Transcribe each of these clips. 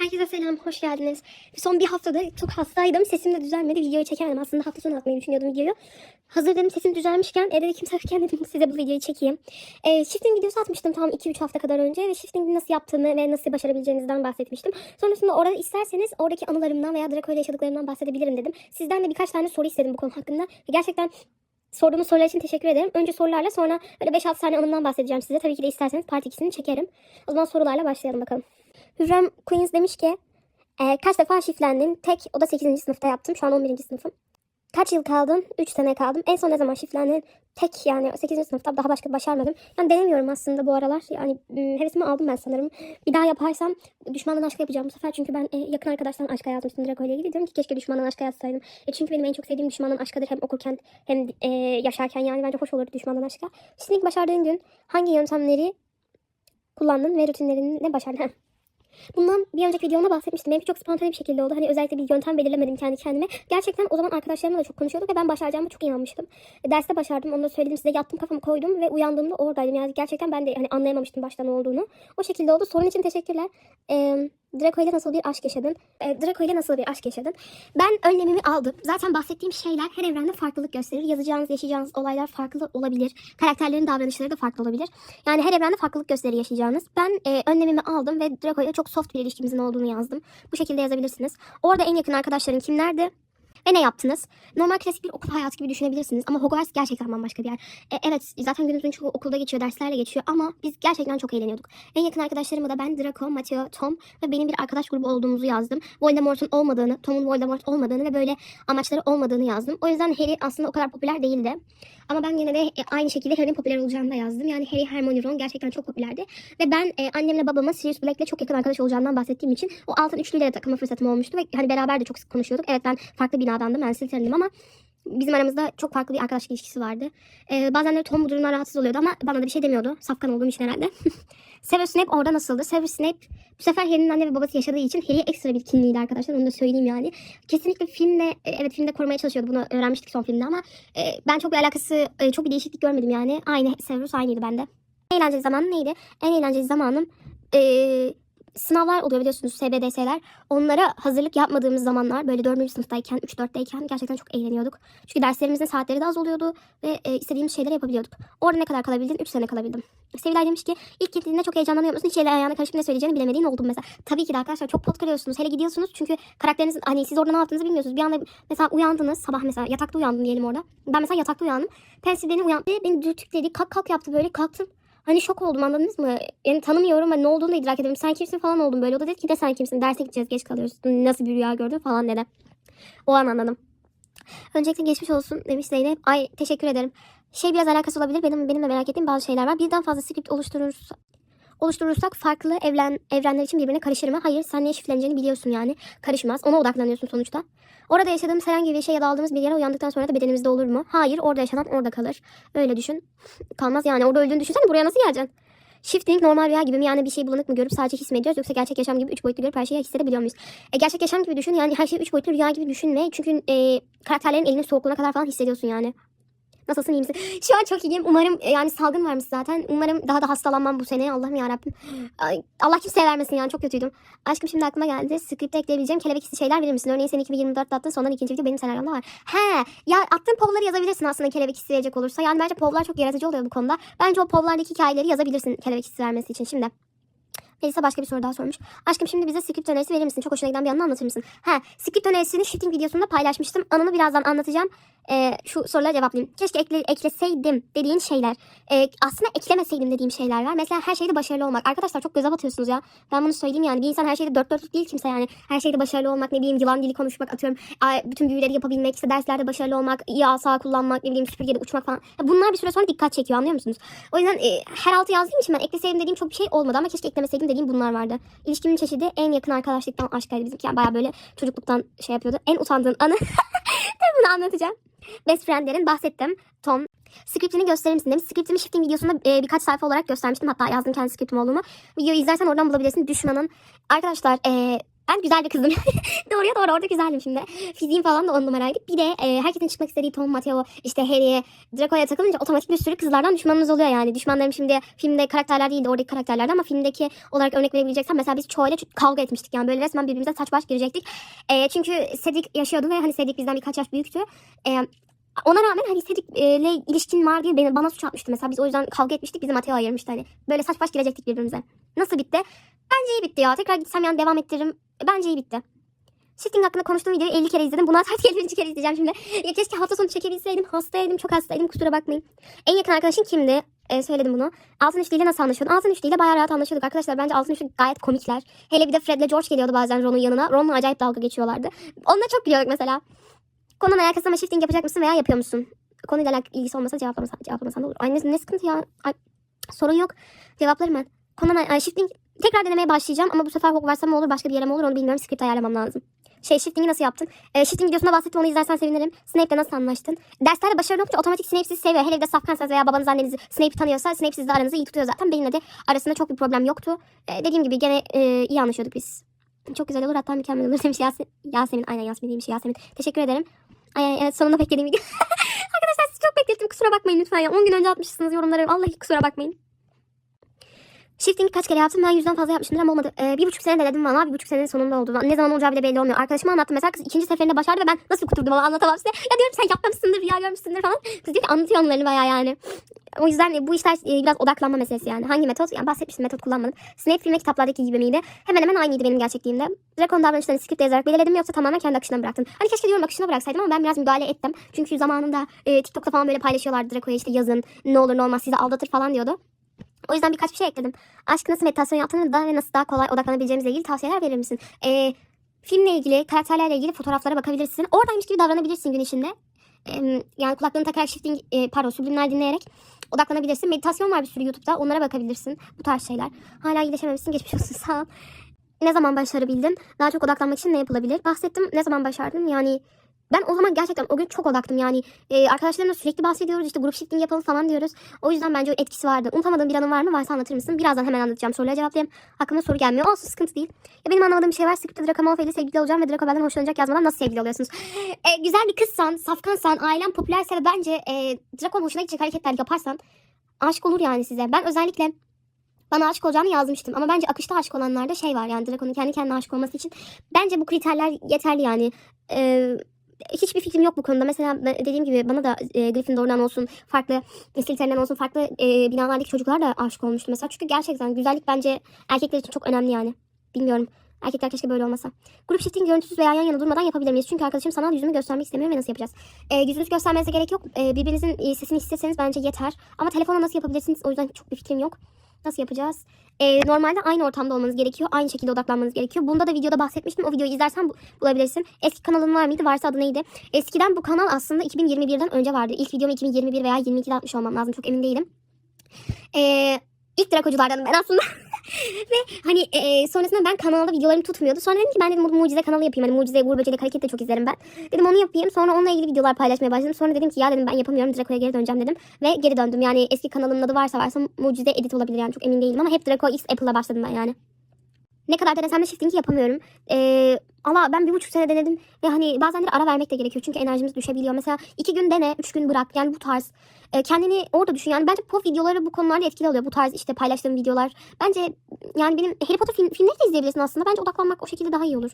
Herkese selam, hoş geldiniz. Son bir haftada çok hastaydım. Sesim de düzelmedi. Videoyu çekemedim. Aslında hafta sonu atmayı düşünüyordum videoyu. Hazır dedim sesim düzelmişken, evde de kimse yokken dedim size bu videoyu çekeyim. Ee, shifting videosu atmıştım tam 2-3 hafta kadar önce ve shifting'i nasıl yaptığımı ve nasıl başarabileceğinizden bahsetmiştim. Sonrasında orada isterseniz oradaki anılarımdan veya Draco ile yaşadıklarımdan bahsedebilirim dedim. Sizden de birkaç tane soru istedim bu konu hakkında. Ve gerçekten sorduğunuz sorular için teşekkür ederim. Önce sorularla sonra böyle 5-6 tane anımdan bahsedeceğim size. Tabii ki de isterseniz part 2'sini çekerim. O zaman sorularla başlayalım bakalım. Hürrem Queens demiş ki e, kaç defa şiflendin? Tek o da 8. sınıfta yaptım. Şu an 11. sınıfım. Kaç yıl kaldın? 3 sene kaldım. En son ne zaman şiflendin? Tek yani 8. sınıfta daha başka başarmadım. Yani denemiyorum aslında bu aralar. Yani hevesimi aldım ben sanırım. Bir daha yaparsam düşmandan aşka yapacağım bu sefer. Çünkü ben e, yakın arkadaştan aşka yazmıştım Draco ile ilgili. Diyorum ki keşke düşmandan aşka yazsaydım. E, çünkü benim en çok sevdiğim düşmandan aşkadır. Hem okurken hem e, yaşarken yani bence hoş olurdu düşmandan aşka. Şimdi ilk başardığın gün hangi yöntemleri kullandın ve rutinlerini ne başardın? Bundan bir önceki videomda bahsetmiştim. Benimki çok spontane bir şekilde oldu. Hani özellikle bir yöntem belirlemedim kendi kendime. Gerçekten o zaman arkadaşlarımla da çok konuşuyorduk ve ben başaracağıma çok inanmıştım. E, derste başardım. Onu da söyledim size. Yattım kafamı koydum ve uyandığımda oradaydım. Yani gerçekten ben de hani anlayamamıştım baştan olduğunu. O şekilde oldu. Sorun için teşekkürler. Ee, Draco ile nasıl bir aşk yaşadın? Ee, Draco ile nasıl bir aşk yaşadın? Ben önlemimi aldım. Zaten bahsettiğim şeyler her evrende farklılık gösterir. Yazacağınız, yaşayacağınız olaylar farklı olabilir. Karakterlerin davranışları da farklı olabilir. Yani her evrende farklılık gösterir yaşayacağınız. Ben e, önlemimi aldım ve Draco ile çok soft bir ilişkimizin olduğunu yazdım. Bu şekilde yazabilirsiniz. Orada en yakın arkadaşların kimlerdi? Ve ne yaptınız? Normal klasik bir okul hayatı gibi düşünebilirsiniz. Ama Hogwarts gerçekten bambaşka bir yer. E, evet zaten günümüzün çoğu okulda geçiyor, derslerle geçiyor. Ama biz gerçekten çok eğleniyorduk. En yakın arkadaşlarımı da ben, Draco, Mateo, Tom ve benim bir arkadaş grubu olduğumuzu yazdım. Voldemort'un olmadığını, Tom'un Voldemort olmadığını ve böyle amaçları olmadığını yazdım. O yüzden Harry aslında o kadar popüler değildi. Ama ben yine de e, aynı şekilde Harry'nin popüler olacağını da yazdım. Yani Harry, Hermione, Ron gerçekten çok popülerdi. Ve ben e, annemle babama Sirius Black'le çok yakın arkadaş olacağından bahsettiğim için o altın üçlüyle de takılma fırsatım olmuştu. Ve hani beraber de çok sık konuşuyorduk. Evet ben farklı binadandım. Ben Slytherin'dim ama bizim aramızda çok farklı bir arkadaşlık ilişkisi vardı. Ee, bazenleri Tom bu durumdan rahatsız oluyordu ama bana da bir şey demiyordu. Safkan olduğum için herhalde. Severus Snape orada nasıldı? Severus Snape bu sefer Harry'nin anne ve babası yaşadığı için Harry'e ekstra bir kinliydi arkadaşlar. Onu da söyleyeyim yani. Kesinlikle filmle, e, evet filmde korumaya çalışıyordu. Bunu öğrenmiştik son filmde ama e, ben çok bir alakası, e, çok bir değişiklik görmedim yani. Aynı Severus aynıydı bende. En eğlenceli zamanım neydi? En eğlenceli zamanım e, sınavlar oluyor biliyorsunuz SBDS'ler. Onlara hazırlık yapmadığımız zamanlar böyle 4. sınıftayken, 3-4'teyken gerçekten çok eğleniyorduk. Çünkü derslerimizin saatleri de az oluyordu ve e, istediğimiz şeyleri yapabiliyorduk. Orada ne kadar kalabildin? 3 sene kalabildim. Sevilay demiş ki ilk gittiğinde çok heyecanlanıyor musun? Hiç şeyle ayağına karışıp ne söyleyeceğini bilemediğin oldu mesela. Tabii ki de arkadaşlar çok pot kırıyorsunuz. Hele gidiyorsunuz çünkü karakteriniz hani siz orada ne yaptığınızı bilmiyorsunuz. Bir anda mesela uyandınız sabah mesela yatakta uyandım diyelim orada. Ben mesela yatakta uyandım. Pensil beni uyandı. Beni dürtükledi. Kalk kalk yaptı böyle kalktım. Hani şok oldum anladınız mı? Yani tanımıyorum ve ne olduğunu da idrak edemedim. Sen kimsin falan oldum böyle. O da dedi ki de sen kimsin? Derse gideceğiz geç kalıyoruz. Nasıl bir rüya gördün falan dedi. O an anladım. Öncelikle geçmiş olsun demiş Zeynep. Ay teşekkür ederim. Şey biraz alakası olabilir. Benim benim de merak ettiğim bazı şeyler var. Birden fazla script oluşturursak oluşturursak farklı evren, evrenler için birbirine karışır mı? Hayır sen neye şifreleneceğini biliyorsun yani. Karışmaz. Ona odaklanıyorsun sonuçta. Orada yaşadığımız herhangi bir şey ya da aldığımız bir yere uyandıktan sonra da bedenimizde olur mu? Hayır. Orada yaşanan orada kalır. Öyle düşün. Kalmaz yani. Orada öldüğünü düşünsene buraya nasıl geleceksin? Shifting normal rüya gibi mi? Yani bir şey bulanık mı görüp sadece his mi ediyoruz? Yoksa gerçek yaşam gibi üç boyutlu görüp her şeyi hissedebiliyor muyuz? E, gerçek yaşam gibi düşün. Yani her şeyi üç boyutlu rüya gibi düşünme. Çünkü e, karakterlerin elinin soğukluğuna kadar falan hissediyorsun yani. Nasılsın iyi misin? Şu an çok iyiyim. Umarım e, yani salgın varmış zaten. Umarım daha da hastalanmam bu sene. Allah'ım yarabbim. Allah kimseye vermesin yani çok kötüydüm. Aşkım şimdi aklıma geldi. Script'e ekleyebileceğim kelebek hissi şeyler verir misin? Örneğin sen 2024'te attın sondan ikinci video benim senaryomda var. He ya attığın povları yazabilirsin aslında kelebek hissi verecek olursa. Yani bence povlar çok yaratıcı oluyor bu konuda. Bence o povlardaki hikayeleri yazabilirsin kelebek hissi vermesi için. Şimdi Melisa başka bir soru daha sormuş. Aşkım şimdi bize script önerisi verir misin? Çok hoşuna giden bir anını anlatır mısın? He, script önerisini shooting videosunda paylaşmıştım. Anını birazdan anlatacağım. Ee, şu sorulara cevaplayayım. Keşke ekle, ekleseydim dediğin şeyler. Ee, aslında eklemeseydim dediğim şeyler var. Mesela her şeyde başarılı olmak. Arkadaşlar çok göze batıyorsunuz ya. Ben bunu söyleyeyim yani. Bir insan her şeyde dört dörtlük değil kimse yani. Her şeyde başarılı olmak, ne bileyim yılan dili konuşmak atıyorum. Bütün büyüleri yapabilmek, işte derslerde başarılı olmak, iyi asa kullanmak, ne bileyim süpürgede uçmak falan. Bunlar bir süre sonra dikkat çekiyor anlıyor musunuz? O yüzden e, her altı yazdığım için ben ekleseydim dediğim çok bir şey olmadı ama keşke eklemeseydim dediğim bunlar vardı. İlişkimin çeşidi en yakın arkadaşlıktan aşkaydı bizimki. Yani baya böyle çocukluktan şey yapıyordu. En utandığın anı. Tabii bunu anlatacağım. Best friendlerin bahsettim. Tom. Scriptini gösterir misin demiş. Scriptimi shifting videosunda e, birkaç sayfa olarak göstermiştim. Hatta yazdım kendi scriptim olduğunu. Videoyu izlersen oradan bulabilirsin. Düşmanın. Arkadaşlar e, Ben güzel bir kızdım. Doğruya doğru orada güzeldim şimdi. Fiziğim falan da on numaraydı. Bir de e, herkesin çıkmak istediği Tom, Matteo, işte Harry'e, Draco'ya takılınca otomatik bir sürü kızlardan düşmanınız oluyor yani. Düşmanlarım şimdi filmde karakterler değil de oradaki karakterlerdi ama filmdeki olarak örnek verebileceksem mesela biz Cho'yla kavga etmiştik yani böyle resmen birbirimize saç baş girecektik. E, çünkü Cedric yaşıyordu ve hani Cedric bizden birkaç yaş büyüktü. E, ona rağmen hani Cedric'le ilişkin var diye beni, bana suç atmıştı mesela. Biz o yüzden kavga etmiştik. Bizi Matteo ayırmıştı hani. Böyle saç baş girecektik birbirimize. Nasıl bitti? Bence iyi bitti ya. Tekrar gitsem yani devam ettiririm. Bence iyi bitti. Shifting hakkında konuştuğum videoyu 50 kere izledim. Bunu artık 50. kere izleyeceğim şimdi. Ya keşke hafta sonu çekebilseydim. Hastaydım. Çok hastaydım. Kusura bakmayın. En yakın arkadaşın kimdi? Ee, söyledim bunu. Altın Üçlü ile nasıl anlaşıyordun? Altın Üçlü ile bayağı rahat anlaşıyorduk arkadaşlar. Bence Altın Üçlü gayet komikler. Hele bir de Fred ile George geliyordu bazen Ron'un yanına. Ron'la acayip dalga geçiyorlardı. Onunla çok gülüyorduk mesela. Konunun alakası ama shifting yapacak mısın veya yapıyor musun? Konuyla alakalı ilgisi olmasa cevaplamasan, cevaplamasan da olur. Ay ne, ne sıkıntı ya. Ay, sorun yok. Cevaplarım ben. Konunun ay, shifting tekrar denemeye başlayacağım ama bu sefer Hogwarts'a mı olur başka bir yere mi olur onu bilmiyorum. Script ayarlamam lazım. Şey shifting'i nasıl yaptın? Ee, shifting videosunda bahsettim onu izlersen sevinirim. Snape'le nasıl anlaştın? Derslerde başarılı olunca otomatik Snape sizi seviyor. Hele bir de safkansanız veya babanız anneniz Snape'i tanıyorsa Snape sizle aranızı iyi tutuyor zaten. Benimle de arasında çok bir problem yoktu. Ee, dediğim gibi gene e, iyi anlaşıyorduk biz. Çok güzel olur hatta mükemmel olur demiş Yasemin. Yasemin aynen Yasemin değilmiş Yasemin. Teşekkür ederim. Ay, evet, sonunda beklediğim video. Arkadaşlar sizi çok beklettim kusura bakmayın lütfen ya. 10 gün önce atmışsınız yorumları. Vallahi kusura bakmayın. Shifting kaç kere yaptım? Ben yüzden fazla yapmışımdır ama olmadı. Ee, bir buçuk sene denedim valla. Bir buçuk senenin sonunda oldu. Ne zaman olacağı bile belli olmuyor. Arkadaşıma anlattım. Mesela kız ikinci seferinde başardı ve ben nasıl kuturdum ama anlatamam size. Ya diyorum sen yapmamışsındır, rüya görmüşsündür falan. Kız diyor ki anlatıyor onlarını bayağı yani. O yüzden bu işler e, biraz odaklanma meselesi yani. Hangi metot? Yani bahsetmiştim metot kullanmadım. Snape film kitaplardaki gibi miydi? Hemen hemen aynıydı benim gerçekliğimde. Draco'nun davranışlarını scripte yazarak belirledim yoksa tamamen kendi akışına bıraktım. Hani keşke diyorum akışına bıraksaydım ama ben biraz müdahale ettim. Çünkü zamanında e, TikTok'ta falan böyle paylaşıyorlardı Draco'ya işte yazın ne olur ne olmaz sizi aldatır falan diyordu. O yüzden birkaç bir şey ekledim. Aşk nasıl meditasyon yaptığını da ve nasıl daha kolay odaklanabileceğimizle ilgili tavsiyeler verir misin? Ee, filmle ilgili, karakterlerle ilgili fotoğraflara bakabilirsin. Oradaymış gibi davranabilirsin gün içinde. Ee, yani kulaklığını takarak shifting, e, pardon subliminal dinleyerek odaklanabilirsin. Meditasyon var bir sürü YouTube'da. Onlara bakabilirsin. Bu tarz şeyler. Hala iyileşememişsin. Geçmiş olsun. Sağ ol. Ne zaman başarabildin? Daha çok odaklanmak için ne yapılabilir? Bahsettim. Ne zaman başardım? Yani ben o zaman gerçekten o gün çok odaktım yani. E, arkadaşlarımla sürekli bahsediyoruz işte grup shifting yapalım falan diyoruz. O yüzden bence etkisi vardı. Unutamadığın bir anın var mı? Varsa anlatır mısın? Birazdan hemen anlatacağım. Sorulara cevaplayayım. Aklıma soru gelmiyor. Olsun sıkıntı değil. Ya benim anlamadığım bir şey var. Script'te Draco Malfoy ile sevgili olacağım ve Draco benden hoşlanacak yazmadan nasıl sevgili oluyorsunuz? E, güzel bir kızsan, safkansan, ailen popülerse ve bence e, Draco'nun hoşuna gidecek hareketler yaparsan aşık olur yani size. Ben özellikle bana aşık olacağını yazmıştım. Ama bence akışta aşık olanlarda şey var yani Draco'nun kendi kendine aşık olması için. Bence bu kriterler yeterli yani. Ee, hiçbir fikrim yok bu konuda. Mesela dediğim gibi bana da e, Gryffindor'dan olsun, farklı Slytherin'den olsun, farklı e, binalardaki çocuklar da aşık olmuştu mesela. Çünkü gerçekten güzellik bence erkekler için çok önemli yani. Bilmiyorum. Erkekler keşke böyle olmasa. Grup shifting görüntüsüz veya yan yana durmadan yapabilir miyiz? Çünkü arkadaşım sanal yüzümü göstermek istemiyor ve nasıl yapacağız? E, yüzünüzü göstermenize gerek yok. E, birbirinizin e, sesini hissetseniz bence yeter. Ama telefonla nasıl yapabilirsiniz? O yüzden çok bir fikrim yok. Nasıl yapacağız? E, normalde aynı ortamda olmanız gerekiyor. Aynı şekilde odaklanmanız gerekiyor. Bunda da videoda bahsetmiştim. O videoyu izlersen bu- bulabilirsin. Eski kanalın var mıydı? Varsa adı neydi? Eskiden bu kanal aslında 2021'den önce vardı. İlk videomu 2021 veya 22'de atmış olmam lazım. Çok emin değilim. Ee, ilk Drakoculardanım ben aslında. Ve hani e, sonrasında ben kanalda videolarım tutmuyordu. Sonra dedim ki ben dedim mucize kanalı yapayım. Hani mucize, Uğur Böcek, hareket de çok izlerim ben. Dedim onu yapayım. Sonra onunla ilgili videolar paylaşmaya başladım. Sonra dedim ki ya dedim ben yapamıyorum. Draco'ya geri döneceğim dedim. Ve geri döndüm. Yani eski kanalımın adı varsa varsa mucize edit olabilir yani. Çok emin değilim ama hep Draco X Apple'la başladım ben yani. Ne kadar denesem de shifting'i yapamıyorum. Ee, Allah ben bir buçuk sene denedim ve hani bazenleri ara vermek de gerekiyor çünkü enerjimiz düşebiliyor. Mesela iki gün dene, üç gün bırak yani bu tarz. Ee, kendini orada düşün yani bence pop videoları bu konularda etkili oluyor. Bu tarz işte paylaştığım videolar. Bence yani benim Harry Potter film, filmleri de izleyebilirsin aslında. Bence odaklanmak o şekilde daha iyi olur.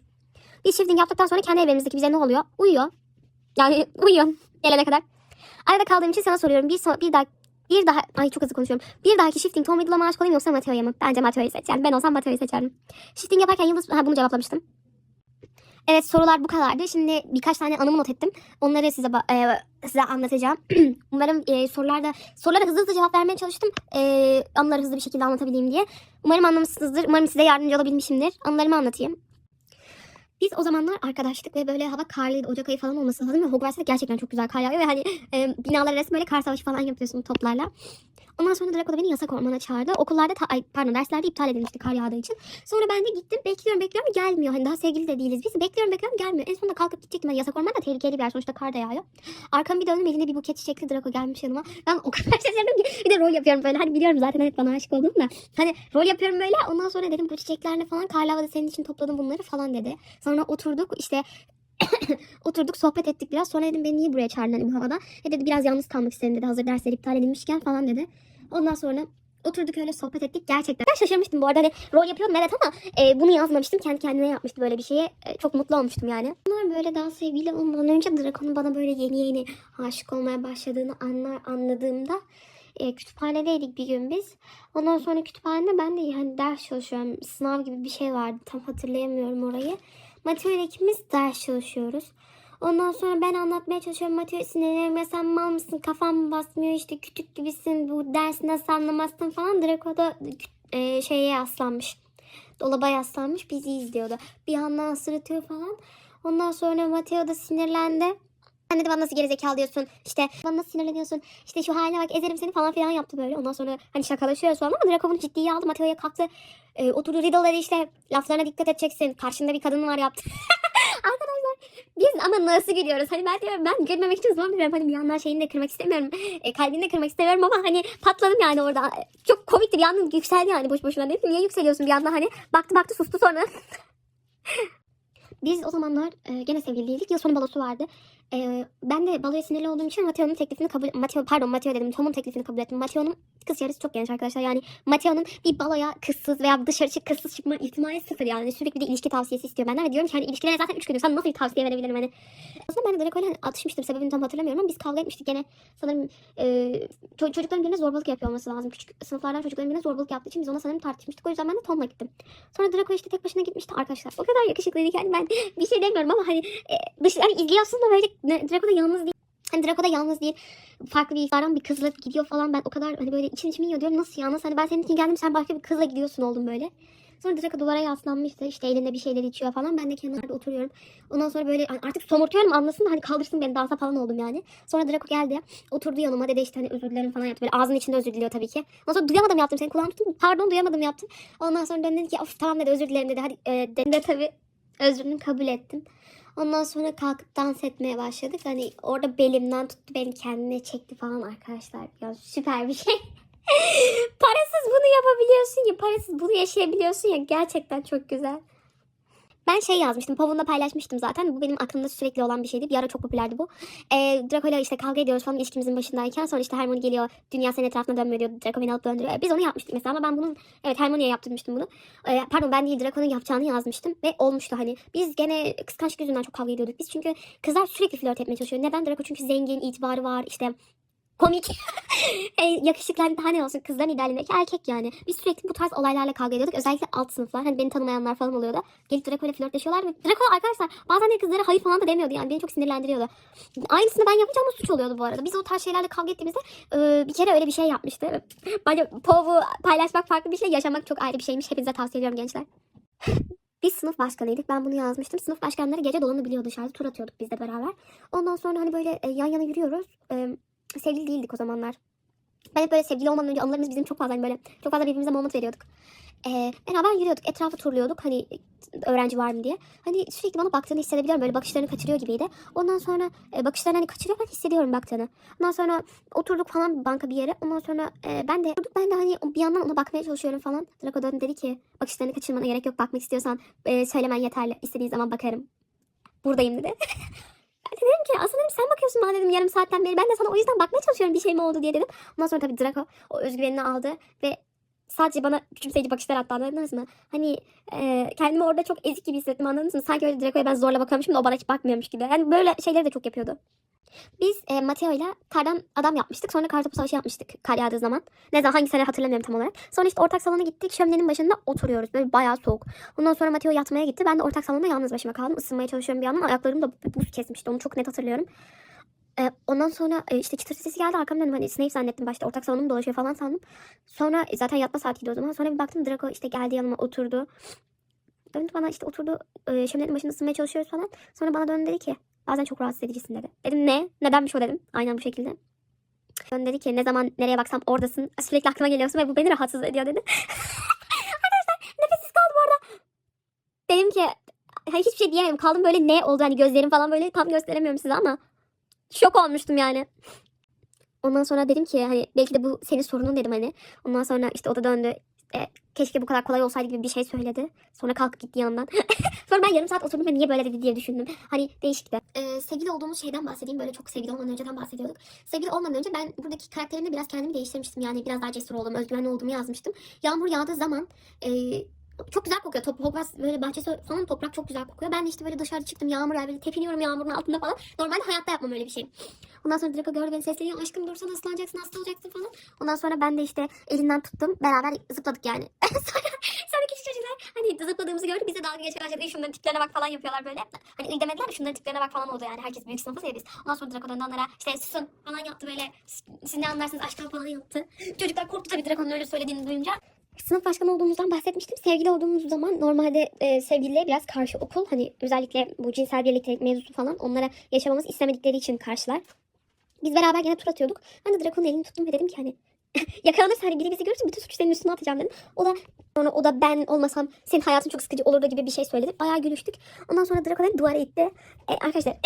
Bir shifting yaptıktan sonra kendi evimizdeki bize ne oluyor? Uyuyor. Yani uyuyor gelene kadar. Arada kaldığım için sana soruyorum. Bir, so- bir daha bir daha ay çok hızlı konuşuyorum. Bir dahaki shifting Tom Riddle'a mı aşık olayım yoksa Mateo'ya mı? Bence Mateo'yu seç. Yani ben olsam Mateo'yu seçerdim. Shifting yaparken Yıldız... Ha bunu cevaplamıştım. Evet sorular bu kadardı. Şimdi birkaç tane anımı not ettim. Onları size e, size anlatacağım. Umarım e, sorularda sorulara hızlı hızlı cevap vermeye çalıştım. E, anıları hızlı bir şekilde anlatabileyim diye. Umarım anlamışsınızdır. Umarım size yardımcı olabilmişimdir. Anılarımı anlatayım. Biz o zamanlar arkadaştık ve böyle hava karlıydı. Ocak ayı falan olması lazım ve Hogwarts'ta gerçekten çok güzel kar yağıyor ve hani e, binalara resmen kar savaşı falan yapıyorsun toplarla. Ondan sonra Draco da beni yasak ormana çağırdı. Okullarda ta- ay, pardon derslerde iptal edilmişti kar yağdığı için. Sonra ben de gittim. Bekliyorum bekliyorum gelmiyor. Hani daha sevgili de değiliz biz. Bekliyorum bekliyorum gelmiyor. En sonunda kalkıp gidecektim. Ben yasak orman da tehlikeli bir yer. Sonuçta kar da yağıyor. Arkamı bir döndüm elinde bir buket çiçekli Draco gelmiş yanıma. Ben o kadar şaşırdım ki bir de rol yapıyorum böyle. Hani biliyorum zaten evet bana aşık oldum da. Hani rol yapıyorum böyle. Ondan sonra dedim bu çiçekler ne falan. Karlı havada senin için topladım bunları falan dedi. Sonra oturduk işte oturduk sohbet ettik biraz. Sonra dedim beni niye buraya çağırdın bu havada. E dedi biraz yalnız kalmak istedim dedi. Hazır dersler iptal edilmişken falan dedi. Ondan sonra oturduk öyle sohbet ettik. Gerçekten ben şaşırmıştım bu arada. Hani rol yapıyordum evet ama e, bunu yazmamıştım. Kendi kendime yapmıştım böyle bir şeye. E, çok mutlu olmuştum yani. Bunlar böyle daha sevgili olmadan önce Drakon'un bana böyle yeni yeni aşık olmaya başladığını anlar, anladığımda e, kütüphanedeydik bir gün biz. Ondan sonra kütüphanede ben de yani ders çalışıyorum. Sınav gibi bir şey vardı. Tam hatırlayamıyorum orayı. Mateo ile ikimiz ders çalışıyoruz. Ondan sonra ben anlatmaya çalışıyorum. Mateo sinirlerime sen mal mısın? Kafam mı basmıyor işte küçük gibisin. Bu dersi nasıl anlamazsın falan. Draco da e, şeye yaslanmış. Dolaba yaslanmış bizi izliyordu. Bir yandan sırıtıyor falan. Ondan sonra Mateo da sinirlendi. Sen dedi bana nasıl gerizekalı diyorsun. İşte bana nasıl sinirleniyorsun. İşte şu haline bak ezerim seni falan filan yaptı böyle. Ondan sonra hani şakalaşıyoruz falan ama Draco bunu ciddiye aldı. Mateo'ya kalktı. E, oturdu ridoları işte laflarına dikkat edeceksin. Karşında bir kadın var yaptı. Arkadaşlar biz ama nasıl gülüyoruz? Hani ben diyorum ben gülmemek için zaman veriyorum. Hani bir yandan şeyini de kırmak istemiyorum. E, kalbini de kırmak istemiyorum ama hani patladım yani orada. Çok komikti bir yandan yükseldi yani boş boşuna. Dedim niye yükseliyorsun bir yandan hani. Baktı baktı sustu sonra. Biz o zamanlar e, gene sevgili değildik. Yıl sonu balosu vardı. E, ben de baloya sinirli olduğum için Mateo'nun teklifini kabul... Mateo, pardon Mateo dedim. Tom'un teklifini kabul ettim. Mateo'nun kız yarısı çok genç arkadaşlar. Yani Mateo'nun bir baloya kızsız veya dışarı çık kızsız çıkma ihtimali sıfır yani. Sürekli de ilişki tavsiyesi istiyor benden. Ve diyorum ki hani ilişkilere zaten 3 gündür. Sana nasıl bir tavsiye verebilirim hani. Aslında ben de Draco'yla hani atışmıştım. Sebebini tam hatırlamıyorum ama biz kavga etmiştik gene. Sanırım e, ço- çocukların birine zorbalık yapıyor olması lazım. Küçük sınıflardan çocukların birine zorbalık yaptığı için biz ona sanırım tartışmıştık. O yüzden ben de Tom'la gittim. Sonra Draco işte tek başına gitmişti arkadaşlar. O kadar yakışıklıydı ki hani ben bir şey demiyorum ama hani e, dış, hani izliyorsun da böyle ne- Draco da yalnız değil. Hani Draco da yalnız değil. Farklı bir ilklerden bir kızla gidiyor falan. Ben o kadar hani böyle içim içim yiyor diyorum. Nasıl ya? Nasıl? Hani ben senin için geldim sen başka bir kızla gidiyorsun oldum böyle. Sonra Draco duvara yaslanmıştı. işte elinde bir şeyler içiyor falan. Ben de kenarda oturuyorum. Ondan sonra böyle hani artık somurtuyorum anlasın da hani kaldırsın beni dansa falan oldum yani. Sonra Draco geldi. Oturdu yanıma dedi işte hani özür dilerim falan yaptı. Böyle ağzının içinde özür diliyor tabii ki. Ondan sonra duyamadım yaptım. Senin kulağını tuttum. Pardon duyamadım yaptım. Ondan sonra döndü dedi ki of tamam dedi özür dilerim dedi. Hadi e, dedim de tabii özrünü kabul ettim. Ondan sonra kalkıp dans etmeye başladık. Hani orada belimden tuttu beni kendine çekti falan arkadaşlar. Ya süper bir şey. parasız bunu yapabiliyorsun ya. Parasız bunu yaşayabiliyorsun ya. Gerçekten çok güzel. Ben şey yazmıştım. Pavun'da paylaşmıştım zaten. Bu benim aklımda sürekli olan bir şeydi. Bir ara çok popülerdi bu. Ee, Draco işte kavga ediyoruz falan ilişkimizin başındayken. Sonra işte Hermione geliyor. Dünya senin etrafına dönmüyor diyor. Draco beni alıp döndürüyor. Ee, Biz onu yapmıştık mesela ama ben bunun evet Hermione'ye yaptırmıştım bunu. Ee, pardon ben değil Draco'nun yapacağını yazmıştım. Ve olmuştu hani. Biz gene kıskançlık yüzünden çok kavga ediyorduk. Biz çünkü kızlar sürekli flört etmeye çalışıyor. Neden? Draco çünkü zengin, itibarı var. işte komik. e, yakışıklı daha ne olsun kızların idealindeki erkek yani. Biz sürekli bu tarz olaylarla kavga ediyorduk. Özellikle alt sınıflar. Hani beni tanımayanlar falan oluyordu. Gelip Draco ile flörtleşiyorlar ve Draco arkadaşlar bazen de kızlara hayır falan da demiyordu yani. Beni çok sinirlendiriyordu. Aynısını ben yapınca ama suç oluyordu bu arada. Biz o tarz şeylerle kavga ettiğimizde bir kere öyle bir şey yapmıştı. Bence povu paylaşmak farklı bir şey. Yaşamak çok ayrı bir şeymiş. Hepinize tavsiye ediyorum gençler. Biz sınıf başkanıydık. Ben bunu yazmıştım. Sınıf başkanları gece dolanabiliyor dışarıda. Tur atıyorduk biz de beraber. Ondan sonra hani böyle yan yana yürüyoruz. E, sevgili değildik o zamanlar. Ben hep böyle sevgili olmadan önce anılarımız bizim çok fazla hani böyle çok fazla birbirimize moment veriyorduk. Ee, beraber yürüyorduk. Etrafı turluyorduk. Hani öğrenci var mı diye. Hani sürekli bana baktığını hissedebiliyorum. Böyle bakışlarını kaçırıyor gibiydi. Ondan sonra e, bakışlarını hani kaçırıyor ben hissediyorum baktığını. Ondan sonra oturduk falan banka bir yere. Ondan sonra e, ben de oturduk ben de hani bir yandan ona bakmaya çalışıyorum falan. Draco döndü dedi ki bakışlarını kaçırmana gerek yok. Bakmak istiyorsan e, söylemen yeterli. İstediğin zaman bakarım. Buradayım dedi. De dedim ki aslında dedim, sen bakıyorsun bana dedim yarım saatten beri. Ben de sana o yüzden bakmaya çalışıyorum bir şey mi oldu diye dedim. Ondan sonra tabii Draco o özgüvenini aldı ve sadece bana küçümseyici bakışlar attı anladınız mı? Hani e, kendimi orada çok ezik gibi hissettim anladınız mı? Sanki öyle Draco'ya ben zorla bakıyormuşum da o bana hiç bakmıyormuş gibi. Yani böyle şeyleri de çok yapıyordu. Biz e, Mateo ile kardan adam yapmıştık. Sonra kartopu savaşı yapmıştık kar yağdığı zaman. Ne zaman hangi sene hatırlamıyorum tam olarak. Sonra işte ortak salona gittik. Şöminenin başında oturuyoruz. Böyle bayağı soğuk. Ondan sonra Mateo yatmaya gitti. Ben de ortak salonda yalnız başıma kaldım. Isınmaya çalışıyorum bir yandan. Ayaklarım da buz kesmişti. Onu çok net hatırlıyorum. E, ondan sonra e, işte çıtır sesi geldi arkamdan. Hani Snape zannettim başta. Ortak salonum dolaşıyor falan sandım. Sonra e, zaten yatma saatiydi o zaman. Sonra bir baktım Draco işte geldi yanıma oturdu. Döndü bana işte oturdu. E, şöminenin başında ısınmaya çalışıyoruz falan. Sonra bana döndü dedi ki bazen çok rahatsız edicisin dedi. Dedim ne? Nedenmiş o dedim. Aynen bu şekilde. Ben dedi ki ne zaman nereye baksam oradasın. Sürekli aklıma geliyorsun ve bu beni rahatsız ediyor dedi. Arkadaşlar nefessiz kaldım orada. Dedim ki hiçbir şey diyemem. Kaldım böyle ne oldu hani gözlerim falan böyle tam gösteremiyorum size ama şok olmuştum yani. Ondan sonra dedim ki hani belki de bu senin sorunun dedim hani. Ondan sonra işte o da döndü. E, keşke bu kadar kolay olsaydı gibi bir şey söyledi. Sonra kalkıp gitti yanımdan. sonra ben yarım saat oturdum ve niye böyle dedi diye düşündüm. Hani değişikti. Ee, sevgili olduğumuz şeyden bahsedeyim. Böyle çok sevgili olmadan önceden bahsediyorduk. Sevgili olmadan önce ben buradaki karakterimde biraz kendimi değiştirmiştim. Yani biraz daha cesur olduğumu, özgüvenli olduğumu yazmıştım. Yağmur yağdığı zaman e, çok güzel kokuyor. Top, Hogwarts böyle bahçesi falan toprak çok güzel kokuyor. Ben de işte böyle dışarı çıktım yağmur yağıyor. Tepiniyorum yağmurun altında falan. Normalde hayatta yapmam öyle bir şey. Ondan sonra Draco gördü beni sesleniyor. Aşkım dursana ıslanacaksın hasta olacaksın falan. Ondan sonra ben de işte elinden tuttum. Beraber zıpladık yani. sonra, sonra küçük çocuklar hani zıpladığımızı gördü. Bize dalga geçiyorlar. İşte şunların tiplerine bak falan yapıyorlar böyle. Hani iyi demediler de şunların tiplerine bak falan oldu yani. Herkes büyük sınıfız ya biz. Ondan sonra Draco döndü onlara işte susun falan yaptı böyle. Siz ne anlarsınız aşktan falan yaptı. Çocuklar korktu tabii Draco'nun öyle söylediğini duyunca. Sınıf başkanı olduğumuzdan bahsetmiştim. Sevgili olduğumuz zaman normalde e, sevgililiğe biraz karşı okul. Hani özellikle bu cinsel birliktelik mevzusu falan onlara yaşamamız istemedikleri için karşılar. Biz beraber gene tur atıyorduk. Ben de Draco'nun elini tuttum ve dedim ki hani yakalanırsa hani biri bizi görürse bütün suçu senin üstüne atacağım dedim. O da sonra o da ben olmasam senin hayatın çok sıkıcı olurdu gibi bir şey söyledi. Bayağı gülüştük. Ondan sonra Draco beni duvara itti. E, arkadaşlar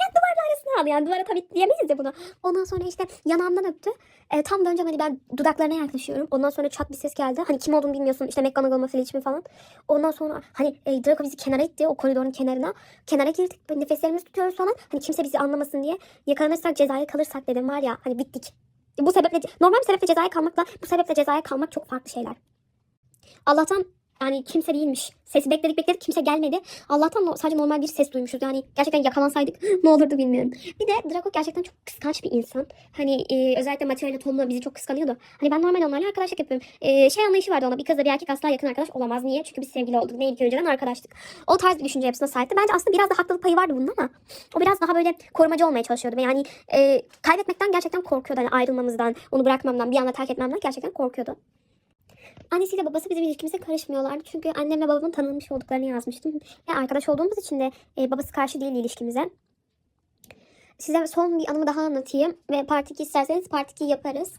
ya duvarla arasına aldı yani duvara tabii diyemeyiz de bunu. Ondan sonra işte yanağımdan öptü. E, tam döneceğim hani ben dudaklarına yaklaşıyorum. Ondan sonra çat bir ses geldi. Hani kim olduğunu bilmiyorsun. İşte McGonagall mı Filch mi falan. Ondan sonra hani e, Draco bizi kenara itti. O koridorun kenarına. Kenara girdik. Nefeslerimizi tutuyoruz falan. Hani kimse bizi anlamasın diye. Yakalanırsak cezaya kalırsak dedim var ya. Hani bittik. Bu sebeple normal bir sebeple cezaya kalmakla bu sebeple cezaya kalmak çok farklı şeyler. Allah'tan yani kimse değilmiş. Sesi bekledik bekledik kimse gelmedi. Allah'tan sadece normal bir ses duymuşuz. Yani gerçekten yakalansaydık ne olurdu bilmiyorum. Bir de Draco gerçekten çok kıskanç bir insan. Hani e, özellikle Mateo ile Tom'la bizi çok kıskanıyordu. Hani ben normal onlarla arkadaşlık yapıyorum. E, şey anlayışı vardı ona bir kızla bir erkek asla yakın arkadaş olamaz. Niye? Çünkü biz sevgili olduk. Neydi ki önceden arkadaştık. O tarz bir düşünce yapısına sahipti. Bence aslında biraz da haklılık payı vardı bunda ama o biraz daha böyle korumacı olmaya çalışıyordu. Yani e, kaybetmekten gerçekten korkuyordu. Hani ayrılmamızdan, onu bırakmamdan, bir anda terk etmemden gerçekten korkuyordu. Annesiyle babası bizim ilişkimize karışmıyorlardı. Çünkü annemle babamın tanınmış olduklarını yazmıştım. Ve arkadaş olduğumuz için de e, babası karşı değil ilişkimize. Size son bir anımı daha anlatayım. Ve part 2 isterseniz part 2 yaparız.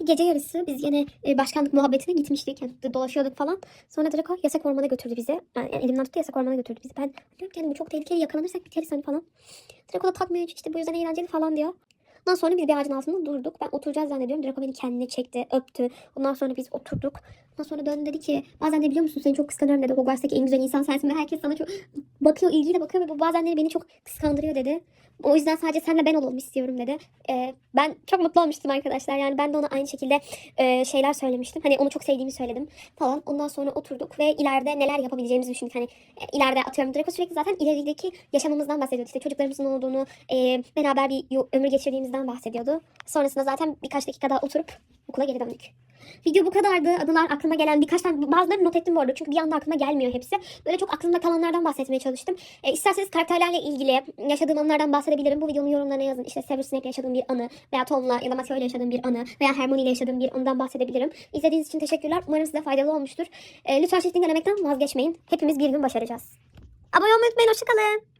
Bir gece yarısı biz yine e, başkanlık muhabbetine gitmiştik. Yani dolaşıyorduk falan. Sonra Draco yasak ormana götürdü bizi. Yani elimden tuttu yasak ormana götürdü bizi. Ben diyorum ki yani bu çok tehlikeli yakalanırsak biteriz hani falan. Draco da takmıyor işte bu yüzden eğlenceli falan diyor. Ondan sonra biz bir ağacın altında durduk. Ben oturacağız zannediyorum. Draco beni kendine çekti, öptü. Ondan sonra biz oturduk. Ondan sonra döndü dedi ki bazen de biliyor musun seni çok kıskanıyorum dedi. Hogwarts'taki en güzel insan sensin ve herkes sana çok bakıyor, ilgiyle bakıyor ve bu bazen de beni çok kıskandırıyor dedi. O yüzden sadece senle ben olalım istiyorum dedi. Ee, ben çok mutlu olmuştum arkadaşlar. Yani ben de ona aynı şekilde e, şeyler söylemiştim. Hani onu çok sevdiğimi söyledim falan. Ondan sonra oturduk ve ileride neler yapabileceğimizi düşündük. Hani e, ileride atıyorum Draco sürekli zaten ilerideki yaşamımızdan bahsediyordu. İşte çocuklarımızın olduğunu, e, beraber bir ömür geçirdiğimizden bahsediyordu. Sonrasında zaten birkaç dakika daha oturup okula geri döndük. Video bu kadardı. Adılar aklıma gelen birkaç tane bazılarını not ettim bu arada. Çünkü bir anda aklıma gelmiyor hepsi. Böyle çok aklımda kalanlardan bahsetmeye çalıştım. E, isterseniz karakterlerle ilgili yaşadığım anılardan bahsedebilirim. Bu videonun yorumlarına yazın. İşte Severus Snape'le yaşadığım bir anı veya Tom'la ya da Mateo ile yaşadığım bir anı veya Hermione ile yaşadığım bir anıdan bahsedebilirim. İzlediğiniz için teşekkürler. Umarım size faydalı olmuştur. E, lütfen çift denemekten vazgeçmeyin. Hepimiz bir gün başaracağız. Abone olmayı unutmayın. Hoşçakalın.